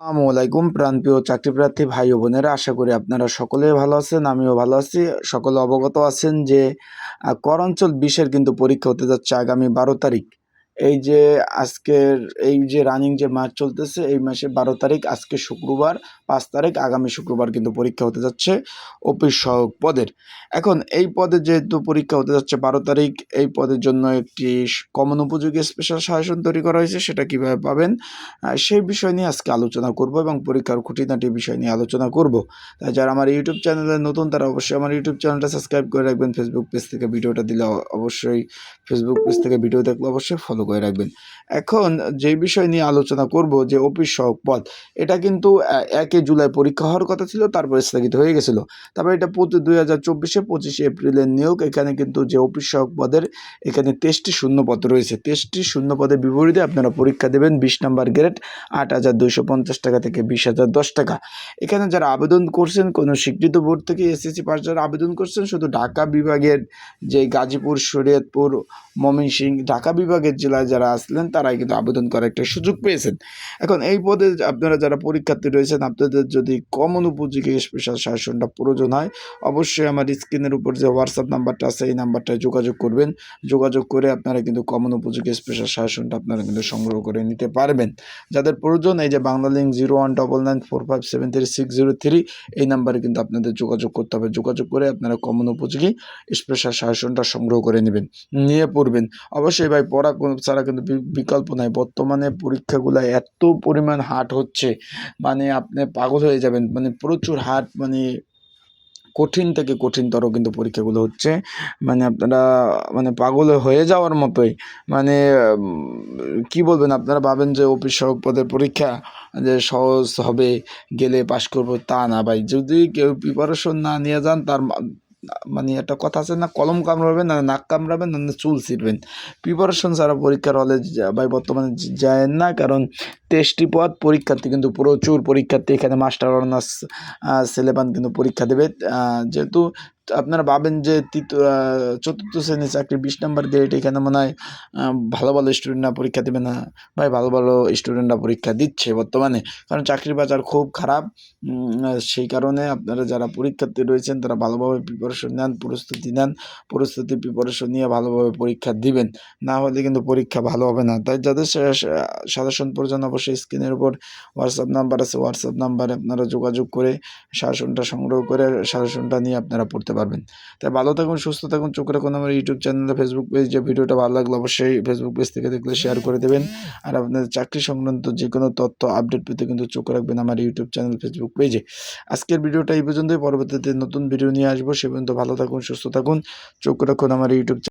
আসসালামু আলাইকুম, প্রাণপ্রিয় চাকরি প্রার্থী ভাই ও বোনেরা, আশা করি আপনারা সকলেই ভালো আছেন, আমিও ভালো আছি। সকলে অবগত আছেন যে করঞ্চল বিশের কিন্তু পরীক্ষা হতে যাচ্ছে আগামী বারো তারিখ। এই যে আজকের, এই যে রানিং যে মাস চলতেছে, এই মাসের বারো তারিখ, আজকে শুক্রবার, পাঁচ তারিখ, আগামী শুক্রবার কিন্তু পরীক্ষা হতে যাচ্ছে অফিস সহায়ক পদের। এখন এই পদে যেহেতু পরীক্ষা হতে যাচ্ছে বারো তারিখ, এই পদের জন্য একটি কমন উপযোগী স্পেশাল সাজেশন তৈরি করা হয়েছে, সেটা কীভাবে পাবেন? সেই বিষয় নিয়ে আজকে আলোচনা করব এবং পরীক্ষার খুঁটিনাটি বিষয় নিয়ে আলোচনা করব। তাই যারা আমার ইউটিউব চ্যানেলে নতুন, তারা অবশ্যই আমার ইউটিউব চ্যানেলটা সাবস্ক্রাইব করে রাখবেন। ফেসবুক পেজ থেকে ভিডিওটা দিলে অবশ্যই ফেসবুক পেজ থেকে ভিডিও দেখলে অবশ্যই ফলো করে রাখবেন। এখন যে বিষয় নিয়ে আলোচনা করব যে অফিস সহক পদ এটা কিন্তু একই জুলাই পরীক্ষা হওয়ার কথা ছিল, তারপরে স্থগিত হয়ে গেছিল। তারপরে এটা প্রতি দুই হাজার চব্বিশে পঁচিশে এপ্রিলের নিয়োগ, এখানে কিন্তু যে অফিস সহক পদের এখানে তেইশটি শূন্য পদ রয়েছে। তেইশটি শূন্য পদের বিপরীতে আপনারা পরীক্ষা দেবেন বিশ নাম্বার গ্রেড, আট হাজার দুইশো পঞ্চাশ টাকা থেকে বিশ হাজার দশ টাকা। এখানে যারা আবেদন করছেন, কোনো স্বীকৃত বোর্ড থেকে এসএসসি পাস যারা আবেদন করছেন, শুধু ঢাকা বিভাগের যে গাজীপুর, শরীয়তপুর, ময়মনসিংহ, ঢাকা বিভাগের জেলায় যারা আসলেন, তারাই কিন্তু আবেদন করার একটা সুযোগ পেয়েছেন। এখন এই পদে আপনারা যারা পরীক্ষার্থী রয়েছেন, আপনাদের যদি কমন উপযোগী স্পেশাল শাসনটা প্রয়োজন হয়, অবশ্যই আমার স্ক্রিনের উপর যে হোয়াটসঅ্যাপ নাম্বারটা আছে, এই নাম্বারটায় যোগাযোগ করবেন। যোগাযোগ করে আপনারা কিন্তু কমন উপযোগী স্পেশাল শাসনটা আপনারা কিন্তু সংগ্রহ করে নিতে পারবেন। যাদের প্রয়োজন, এই যে Bangla link zero one double nine four five seven three six zero three এই নাম্বারে কিন্তু আপনাদের যোগাযোগ করতে হবে। যোগাযোগ করে আপনারা কমন উপযোগী স্পেশাল শাসনটা সংগ্রহ করে নেবেন, নিয়ে পড়বেন। অবশ্যই ভাই, পড়া কোনো ছাড়া কিন্তু বিকল্প নাই। বর্তমানে পরীক্ষাগুলো এত পরিমাণ হার্ড হচ্ছে মানে আপনি পাগল হয়ে যাবেন। মানে প্রচুর হার্ড মানে কঠিন থেকে কঠিনতর কিন্তু পরীক্ষাগুলো হচ্ছে। মানে আপনারা মানে পাগল হয়ে যাওয়ার মতোই। মানে কি বলবেন? আপনারা ভাবেন যে অফিস সহক পদের পরীক্ষা যে সহজ হবে, গেলে পাশ করব তা না ভাই। যদি কেউ প্রিপারেশন না নিয়ে যান, তার মানে একটা কথা আছে না, কলম কামড়াবেন না, নাক কামড়াবেন না চুল ছিটবেন প্রিপারেশন ছাড়া পরীক্ষার হলে ভাই বর্তমানে যায় না, কারণ টেস্টি পদ, পরীক্ষার্থী কিন্তু প্রচুর পরীক্ষার্থী এখানে মাস্টার অনার্স সিলেবান কিন্তু পরীক্ষা দেবে। যেহেতু আপনারা ভাবেন যে তৃতীয় চতুর্থ শ্রেণির চাকরি বিশ নাম্বার গ্রেড এখানে মনে হয় ভালো ভালো স্টুডেন্টরা পরীক্ষা দেবে না ভাই ভালো ভালো স্টুডেন্টরা পরীক্ষা দিচ্ছে বর্তমানে। কারণ চাকরির বাজার খুব খারাপ সেই কারণে আপনারা যারা পরীক্ষার্থী রয়েছেন তারা ভালোভাবে প্রিপারেশন নেন, প্রস্তুতি নেন, প্রস্তুতি প্রিপারেশন নিয়ে ভালোভাবে পরীক্ষা দিবেন। না হলে কিন্তু পরীক্ষা ভালো হবে না। তাই যাদের সাজেশন প্রয়োজন অবশ্যই স্ক্রিনের উপর হোয়াটসঅ্যাপ নাম্বার আছে। হোয়াটসঅ্যাপ নাম্বারে আপনারা যোগাযোগ করে শাসনটা সংগ্রহ করে শাসনটা নিয়ে আপনারা পড়তে পারবেন। তাই ভালো থাকুন, সুস্থ থাকুন, চোখ রাখুন আমার ইউটিউব চ্যানেলে, ফেসবুক পেজ। যে ভিডিওটা ভালো লাগল অবশ্যই ফেসবুক পেজ থেকে দেখলে শেয়ার করে দেবেন। আর আপনাদের চাকরি সংক্রান্ত যে কোনো তথ্য আপডেট পেতে কিন্তু চোখ রাখবেন আমার ইউটিউব চ্যানেল, ফেসবুক পেজে। আজকের ভিডিওটা এই পর্যন্তই। পরবর্তীতে নতুন ভিডিও নিয়ে আসব। সে পর্যন্ত ভালো থাকুন, সুস্থ থাকুন, চোখ রাখুন আমার ইউটিউব